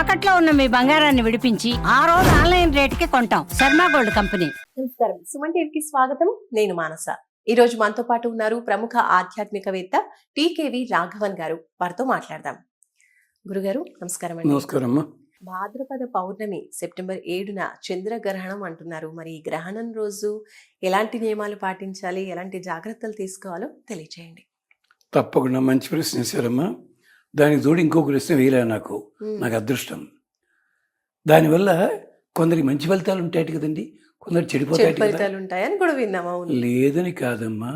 తాకట్లో ఉన్న మీ బంగారాన్ని విడిపించి ఆ రోజు ఆన్లైన్ రేటుకి కొంటాం. Sharma gold company. నమస్కారం. సుమన్ టీవీకి స్వాగతం. నేను మానస. ఈ రోజు మనతో పాటు ఉన్నారు ప్రముఖ ఆధ్యాత్మికవేత్త టీకేవి రాఘవన్ గారు. వారితో మాట్లాడదాం. గురుగారు నమస్కారం అండి. నమస్కారం అమ్మా. భాద్రపద పౌర్ణమి సెప్టెంబర్ ఏడున చంద్రగ్రహణం అంటున్నారు. మరి ఈ గ్రహణం రోజు ఎలాంటి నియమాలు పాటించాలి? ఎలాంటి జాగ్రత్తలు తీసుకోవాలో తెలియచేయండి. తప్పకుండా మంచి ప్రశ్న దానికి తోడు ఇంకో ప్రశ్న వేయలే నాకు. నాకు అదృష్టం. దానివల్ల కొందరికి మంచి ఫలితాలు ఉంటాయి కదండి. కొందరు చెడు చెడిపోతాయి కూడా లేదని కాదమ్మా.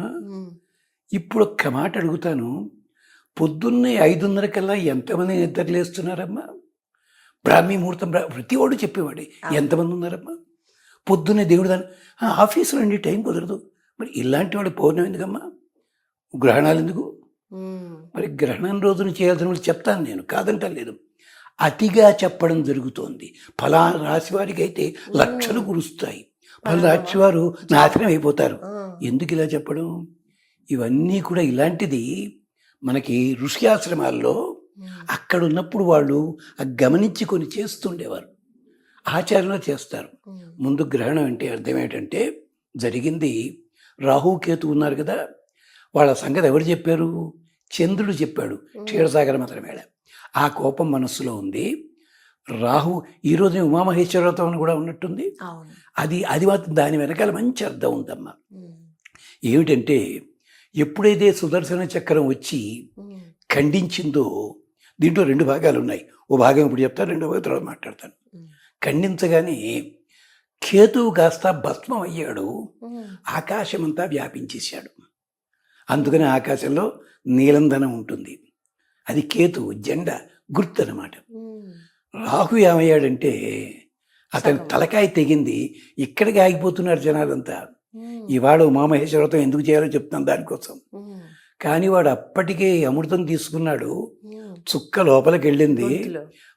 ఇప్పుడు ఒక్క మాట అడుగుతాను. పొద్దున్నే ఐదున్నర కల్లా ఎంతమంది నిద్రలేస్తున్నారమ్మా బ్రాహ్మీ ముహూర్తం ప్రతి వాడు చెప్పేవాడే. ఎంతమంది ఉన్నారమ్మా? పొద్దున్నే దేవుడు దాని "ఆ, ఆఫీసులో అండి టైం కుదరదు. మరి ఇలాంటి వాడు పౌర్ణమి ఎందుకమ్మా? గ్రహణాలు ఎందుకు? మరి గ్రహణం రోజున చేయాల్సిన వాళ్ళు చెప్తాను నేను కాదంటలేదు. అతిగా చెప్పడం జరుగుతోంది. ఫలానా రాశి వారికి అయితే లక్షలు కురుస్తాయి. ఫలానా రాశి వారు నాశనం అయిపోతారు. ఎందుకు ఇలా చెప్పడం? ఇవన్నీ కూడా ఇలాంటిది మనకి ఋషి ఆశ్రమాల్లో అక్కడ ఉన్నప్పుడు వాళ్ళు గమనించి కొన్ని చేస్తుండేవారు. ఆచరణ చేస్తారు. ముందు గ్రహణం అంటే అర్థం ఏంటంటే జరిగింది రాహుకేతు ఉన్నారు కదా వాళ్ళ సంగతి ఎవరు చెప్పారు? చంద్రుడు చెప్పాడు క్షీరసాగర మతమేళ ఆ కోపం మనస్సులో ఉంది. రాహు ఈ రోజున ఉమామహేశ్వరవ్రతం అని కూడా ఉన్నట్టుంది. అది అది మాత్రం దాని వెనకాల మంచి అర్థం ఉందమ్మా. ఏమిటంటే ఎప్పుడైతే సుదర్శన చక్రం వచ్చి ఖండించిందో దీంట్లో రెండు భాగాలు ఉన్నాయి. ఓ భాగం ఇప్పుడు చెప్తాను రెండో భాగం తర్వాత మాట్లాడతాను. ఖండించగానే కేతువు కాస్త భస్మం అయ్యాడు ఆకాశమంతా వ్యాపించేశాడు. అందుకని ఆకాశంలో నీలంధనం ఉంటుంది. అది కేతు జెండా గుర్తు అనమాట రాహు ఏమయ్యాడంటే అతని. తలకాయ తెగింది ఇక్కడికి ఆగిపోతున్నారు జనాలంతా. ఇవాళ ఉమామహేశ్వరతం ఎందుకు చేయాలో చెప్తాను దానికోసం. కానీ వాడు అప్పటికే అమృతం తీసుకున్నాడు. చుక్క లోపలికి వెళ్ళింది.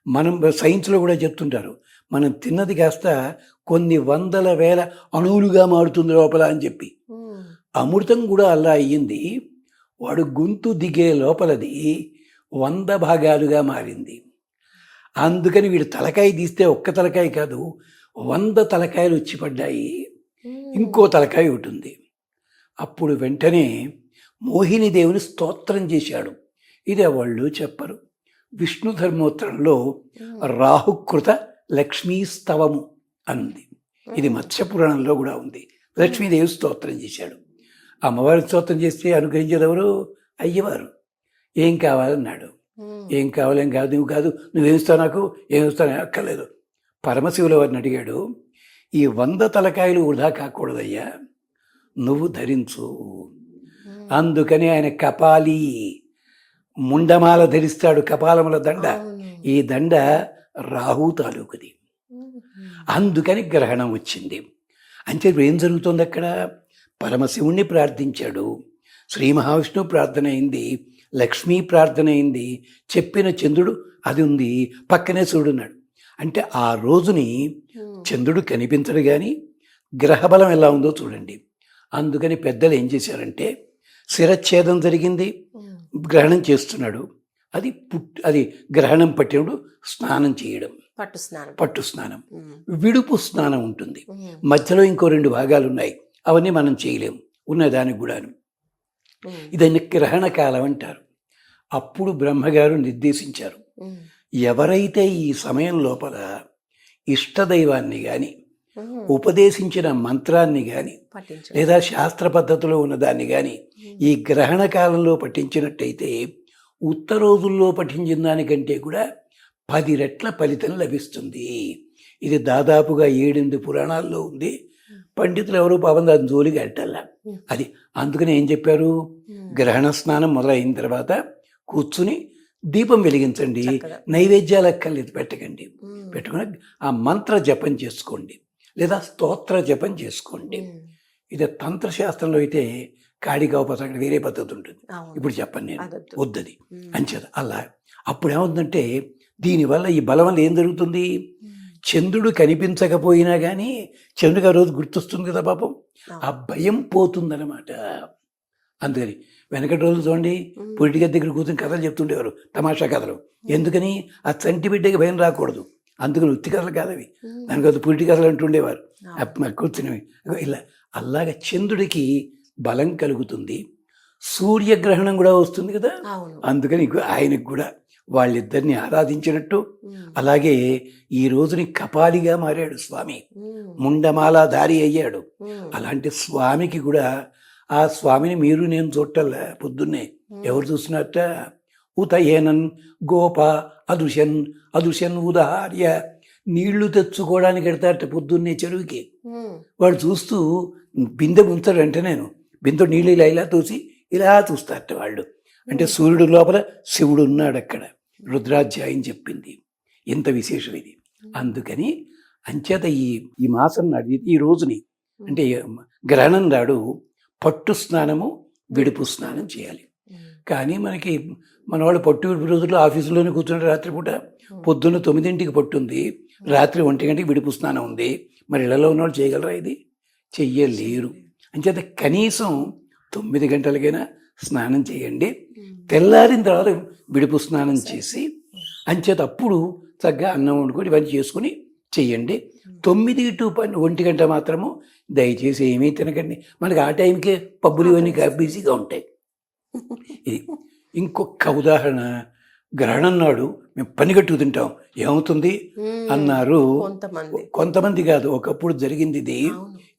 మనం సైన్స్లో కూడా చెప్తుంటారు. మనం తిన్నది కాస్త కొన్ని వందల వేల అణువులుగా మారుతుంది లోపల అని చెప్పి. అమృతం కూడా అలా అయ్యింది. వాడు గొంతు దిగే లోపలది వంద భాగాలుగా మారింది. అందుకని వీడు తలకాయ తీస్తే ఒక్క తలకాయ కాదు వంద తలకాయలు వచ్చి పడ్డాయి. ఇంకో తలకాయ ఉంటుంది. అప్పుడు వెంటనే మోహిని దేవుని స్తోత్రం చేశాడు. ఇది వాళ్ళు చెప్పరు. విష్ణు ధర్మోత్తరంలో రాహుకృత లక్ష్మీ స్తవము అంది. ఇది మత్స్య పురాణంలో కూడా ఉంది. లక్ష్మీదేవి స్తోత్రం చేశాడు. అమ్మవారి స్తోత్రం చేస్తే అనుగ్రహించేదెవరు? అయ్యవారు. ఏం కావాలన్నాడు. ఏం కావాలేం కాదు నువ్వు కాదు. నువ్వేమిస్తావు నాకు? ఏమిస్తావు అక్కర్లేదు. పరమశివుల వారిని అడిగాడు? ఈ వంద తలకాయలు వృధా కాకూడదయ్యా. నువ్వు ధరించు. అందుకని ఆయన కపాలి. ముండమాల ధరిస్తాడు కపాలముల దండ. ఈ దండ రాహు తాలూకుది. అందుకని గ్రహణం వచ్చింది. అంటే ఏం జరుగుతుంది అక్కడ? పరమశివుణ్ణి ప్రార్థించాడు. శ్రీ మహావిష్ణువు ప్రార్థన అయింది లక్ష్మీ ప్రార్థన అయింది చెప్పిన చంద్రుడు అది ఉంది పక్కనే సూర్యుడున్నాడు అంటే ఆ రోజుని చంద్రుడు కనిపించడు కానీ గ్రహబలం ఎలా ఉందో చూడండి. అందుకని పెద్దలు ఏం చేశారంటే శిరచ్ఛేదం జరిగింది గ్రహణం చేస్తున్నాడు. అది పుట్ అది గ్రహణం పట్టినప్పుడు స్నానం చేయడం. పట్టు స్నానం. పట్టు స్నానం. విడుపు స్నానం ఉంటుంది. మధ్యలో ఇంకో రెండు భాగాలు ఉన్నాయి. అవన్నీ మనం చేయలేము. ఉన్నదానికి కూడాను. ఉమ్, ఇదని గ్రహణ కాలం అంటారు. అప్పుడు బ్రహ్మగారు నిర్దేశించారు. ఎవరైతే ఈ సమయం లోపల ఇష్టదైవాన్ని కానీ ఉపదేశించిన మంత్రాన్ని కానీ లేదా శాస్త్ర పద్ధతిలో ఉన్నదాన్ని కానీ ఈ గ్రహణ కాలంలో పఠించినట్టయితే ఉత్త రోజుల్లో పఠించిన దానికంటే కూడా పది రెట్ల ఫలితం లభిస్తుంది. ఇది దాదాపుగా ఏడెనిమిది పురాణాల్లో ఉంది. పండితులు ఎవరు పాపం దాని జోలికి అట్టల్లా అది అందుకని ఏం చెప్పారు? గ్రహణ స్నానం మొదలైన తర్వాత కూర్చుని దీపం వెలిగించండి. నైవేద్యాలు అక్కర్లేదు పెట్టకండి. పెట్టుకుని ఆ మంత్ర జపం చేసుకోండి లేదా స్తోత్ర జపం చేసుకోండి. ఇది తంత్రశాస్త్రంలో అయితే కాడిగా పసండి వేరే పద్ధతి ఉంటుంది. ఇప్పుడు చెప్పను నేను. వద్దది. అంచేత అలా. అప్పుడు ఏమవుతుందంటే దీనివల్ల ఈ బలం వల్ల ఏం జరుగుతుంది? చంద్రుడు కనిపించకపోయినా కానీ చంద్రుడికి ఆ రోజు గుర్తొస్తుంది కదా పాపం. ఆ. భయం పోతుందన్నమాట. అందుకని వెనకటి రోజులు చూడండి గది దగ్గర కూర్చొని కథలు చెప్తుండేవారు తమాషా కథలు. ఎందుకని? ఆ చంటి బిడ్డకి భయం రాకూడదు. అందుకని ఉత్తి కథలు కాదు అవి దానికి అది పురిటి కథలు అంటుండేవారు. అప్ మరి కూర్చుని ఇలా అలాగ చంద్రుడికి బలం కలుగుతుంది. సూర్యగ్రహణం కూడా వస్తుంది కదా? అందుకని ఆయనకు కూడా వాళ్ళిద్దరిని ఆరాధించినట్టు. అలాగే ఈ రోజుని కపాలిగా మారాడు స్వామి. ఉమ్, ముండమాలాధారి అయ్యాడు. అలాంటి స్వామికి కూడా ఆ స్వామిని మీరు నేను చూడటల్లా పొద్దున్నే. ఎవరు చూసినట్ట? ఉతయేనన్ గోప అదుషన్ అదుషన్ ఉదార్య నీళ్ళు తెచ్చుకోవడానికి ఎడతారట పొద్దున్నే చెరువుకి. వాడు చూస్తూ బిందె ముంచాడు అంటే నేను. బిందె నీళ్ళు ఇలా ఇలా తోసి ఇలా చూస్తారట వాళ్ళు. అంటే సూర్యుడు లోపల శివుడు ఉన్నాడు అక్కడ రుద్రాధ్యాయం చెప్పింది. ఎంత విశేషం ఇది. అందుకని అంచేత ఈ ఈ మాసం నాడు ఈ రోజుని అంటే గ్రహణం నాడు పట్టు స్నానము విడుపు స్నానం చేయాలి. కానీ మనకి మన వాళ్ళు పట్టు విడుపు రోజుల్లో ఆఫీసులోనే కూర్చుంటే రాత్రిపూట పొద్దున్న తొమ్మిదింటికి పట్టుంది రాత్రి ఒంటి గంటకి విడుపు స్నానం ఉంది. మరి ఇళ్ళలో ఉన్నవాళ్ళు చేయగలరా ఇది? చెయ్యలేరు. అంచేత కనీసం తొమ్మిది గంటలకైనా స్నానం చేయండి. తెల్లారిన తర్వాత విడుపు స్నానం చేసి అంచేత అప్పుడు చక్కగా అన్నం వండుకొని ఇవన్నీ చేసుకుని చెయ్యండి తొమ్మిది టు పన్నె ఒంటి గంట మాత్రము దయచేసి ఏమీ తినకండి. మనకి ఆ టైంకే పబ్బులు ఇవన్నీ బిజీగా ఉంటాయి. ఇది ఇంకొక ఉదాహరణ. గ్రహణం నాడు మేము పనిగట్టు తింటాం. ఏమవుతుంది? అన్నారు. కొంతమంది. కాదు ఒకప్పుడు జరిగింది ఇది.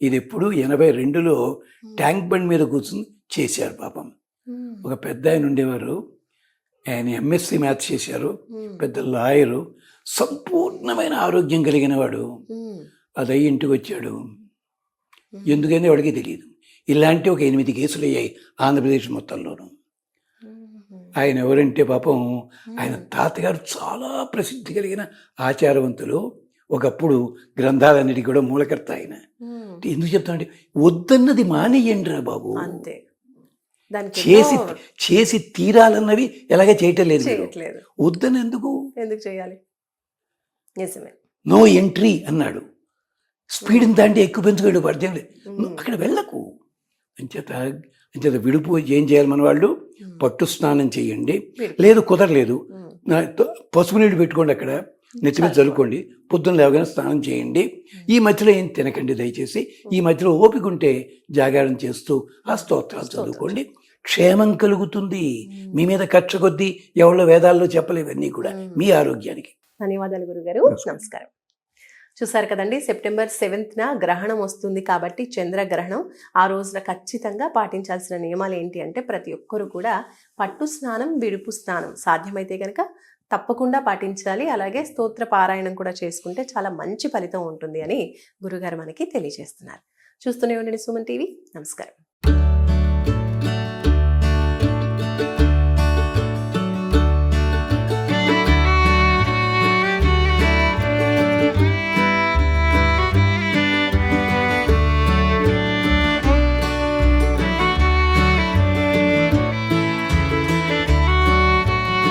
ఇది ఎప్పుడు ఎనభై రెండులో ట్యాంక్ బండ్ మీద కూర్చుని చేశారు పాపం. ఒక పెద్ద ఆయన ఉండేవారు. ఆయన ఎంఎస్సి మ్యాథ్స్ చేశారు. పెద్ద లాయరు సంపూర్ణమైన ఆరోగ్యం కలిగిన వాడు. అదయ్యి ఇంటికి వచ్చాడు. ఎందుకని వాడికి తెలియదు. ఇలాంటి ఒక ఎనిమిది కేసులు అయ్యాయి ఆంధ్రప్రదేశ్ మొత్తంలోనూ. ఆయన ఎవరంటే పాపం ఆయన తాతగారు చాలా ప్రసిద్ధి కలిగిన ఆచారవంతులు. ఒకప్పుడు గ్రంథాలన్నిటికీ కూడా మూలకర్త ఆయన. ఎందుకు చెప్తానంటే వద్దన్నది మానేయండి రా బాబు. అంతే. చేసి చేసి తీరాలన్నవి ఎలాగే చేయటం లేదు. చేయట్లేదు. వద్దని ఎందుకు? ఎందుకు చేయాలి? నిజమే. నో ఎంట్రీ అన్నాడు. స్పీడ్ని దాంటి ఎక్కువ పెంచుకోడు పడితే అక్కడ వెళ్ళకు. అంచేత అంచేత విడుపు ఏం చేయాలి మన వాళ్ళు పట్టు స్నానం చేయండి. లేదు కుదరలేదు. పసుపు నీళ్ళు పెట్టుకోండి అక్కడ. నెత్తి మీద చల్లుకోండి. పొద్దున్న లేవగానే స్నానం చేయండి. ఈ మధ్యలో ఏం తినకండి దయచేసి. ఈ మధ్యలో ఓపిక ఉంటే జాగారం చేస్తూ ఆ స్తోత్రాలు చదువుకోండి. క్షేమం కలుగుతుంది. మీ మీద కక్ష కొద్దీ ఎవరో వేదాల్లో చెప్పలేవన్నీ కూడా. మీ ఆరోగ్యానికి. ధన్యవాదాలు గురుగారు. నమస్కారం. చూసారు కదండి సెప్టెంబర్ సెవెంత్న గ్రహణం వస్తుంది కాబట్టి చంద్రగ్రహణం ఆ రోజున ఖచ్చితంగా పాటించాల్సిన నియమాలు ఏంటి అంటే ప్రతి ఒక్కరు కూడా పట్టు స్నానం విడుపు స్నానం సాధ్యమైతే కనుక తప్పకుండా పాటించాలి. అలాగే స్తోత్ర పారాయణం కూడా చేసుకుంటే చాలా మంచి ఫలితం ఉంటుంది అని గురుగారు మనకి తెలియజేస్తున్నారు. చూస్తూనే ఉండండి సుమన్ టీవీ. నమస్కారం.